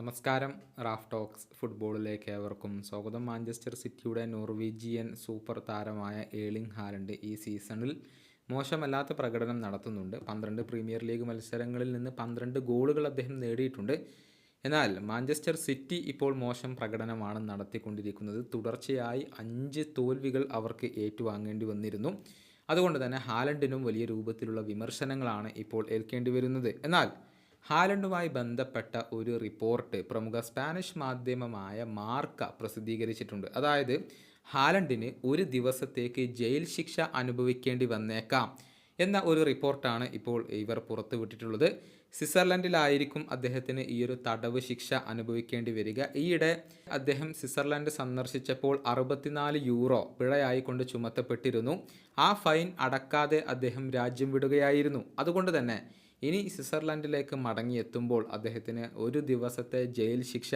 നമസ്കാരം. Raf talks ഫുട്ബോളിലേക്ക് ഏവർക്കും സ്വാഗതം. മാഞ്ചസ്റ്റർ സിറ്റിയുടെ നോർവീജിയൻ സൂപ്പർ താരമായ ഏളിംഗ് ഹാലൻഡ് ഈ സീസണിൽ മോശമല്ലാത്ത പ്രകടനം നടത്തുന്നുണ്ട്. പന്ത്രണ്ട് പ്രീമിയർ ലീഗ് മത്സരങ്ങളിൽ നിന്ന് പന്ത്രണ്ട് ഗോളുകൾ അദ്ദേഹം നേടിയിട്ടുണ്ട്. എന്നാൽ മാഞ്ചസ്റ്റർ സിറ്റി ഇപ്പോൾ മോശം പ്രകടനമാണ് നടത്തിക്കൊണ്ടിരിക്കുന്നത്. തുടർച്ചയായി അഞ്ച് തോൽവികൾ അവർക്ക് ഏറ്റുവാങ്ങേണ്ടി വന്നിരുന്നു. അതുകൊണ്ട് തന്നെ ഹാലൻഡിനും വലിയ രൂപത്തിലുള്ള വിമർശനങ്ങളാണ് ഇപ്പോൾ ഏൽക്കേണ്ടി വരുന്നത്. എന്നാൽ ഹാലൻഡുമായി ബന്ധപ്പെട്ട ഒരു റിപ്പോർട്ട് പ്രമുഖ സ്പാനിഷ് മാധ്യമമായ മാർക്ക പ്രസിദ്ധീകരിച്ചിട്ടുണ്ട്. അതായത് ഹാലണ്ടിന് ഒരു ദിവസത്തേക്ക് ജയിൽ ശിക്ഷ അനുഭവിക്കേണ്ടി വന്നേക്കാം എന്ന ഒരു റിപ്പോർട്ടാണ് ഇപ്പോൾ ഇവർ പുറത്തുവിട്ടിട്ടുള്ളത്. സ്വിറ്റ്സർലൻഡിലായിരിക്കും അദ്ദേഹത്തിന് ഈ ഒരു തടവ് ശിക്ഷ അനുഭവിക്കേണ്ടി വരിക. ഈയിടെ അദ്ദേഹം സ്വിറ്റ്സർലൻഡ് സന്ദർശിച്ചപ്പോൾ അറുപത്തിനാല് യൂറോ പിഴയായി കൊണ്ട് ചുമത്തപ്പെട്ടിരുന്നു. ആ ഫൈൻ അടക്കാതെ അദ്ദേഹം രാജ്യം വിടുകയായിരുന്നു. അതുകൊണ്ട് തന്നെ ഇനി സ്വിറ്റ്സർലൻഡിലേക്ക് മടങ്ങിയെത്തുമ്പോൾ അദ്ദേഹത്തിന് ഒരു ദിവസത്തെ ജയിൽ ശിക്ഷ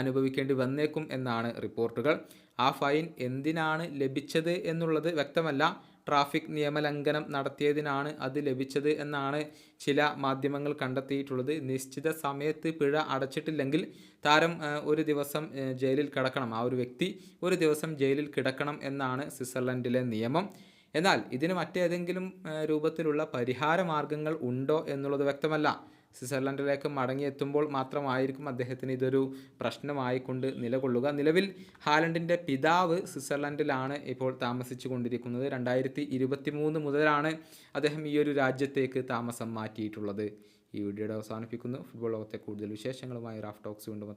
അനുഭവിക്കേണ്ടി വന്നേക്കും എന്നാണ് റിപ്പോർട്ടുകൾ. ആ ഫൈൻ എന്തിനാണ് ലഭിച്ചത് എന്നുള്ളത് വ്യക്തമല്ല. ട്രാഫിക് നിയമലംഘനം നടത്തിയതിനാണ് അത് ലഭിച്ചത് എന്നാണ് ചില മാധ്യമങ്ങൾ കണ്ടെത്തിയിട്ടുള്ളത്. നിശ്ചിത സമയത്ത് പിഴ അടച്ചിട്ടില്ലെങ്കിൽ താരം ഒരു ദിവസം ജയിലിൽ കിടക്കണം. ആ ഒരു വ്യക്തി ഒരു ദിവസം ജയിലിൽ കിടക്കണം എന്നാണ് സ്വിറ്റ്സർലൻഡിലെ നിയമം. എന്നാൽ ഇതിന് മറ്റേതെങ്കിലും രൂപത്തിലുള്ള പരിഹാര മാർഗങ്ങൾ ഉണ്ടോ എന്നുള്ളത് വ്യക്തമല്ല. സ്വിറ്റ്സർലൻഡിലേക്ക് മടങ്ങിയെത്തുമ്പോൾ മാത്രമായിരിക്കും അദ്ദേഹത്തിന് ഇതൊരു പ്രശ്നമായിക്കൊണ്ട് നിലകൊള്ളുക. നിലവിൽ ഹാലൻഡിന്റെ പിതാവ് സ്വിറ്റ്സർലൻഡിലാണ് ഇപ്പോൾ താമസിച്ചു കൊണ്ടിരിക്കുന്നത് രണ്ടായിരത്തി ഇരുപത്തി മൂന്ന് മുതലാണ് അദ്ദേഹം ഈ ഒരു രാജ്യത്തേക്ക് താമസം മാറ്റിയിട്ടുള്ളത്. ഈ വീഡിയോയുടെ അവസാനിപ്പിക്കുന്നു. ഫുട്ബോൾ ലോകത്തെ കൂടുതൽ വിശേഷങ്ങളുമായി റാഫ് ടോക്സ് വീണ്ടും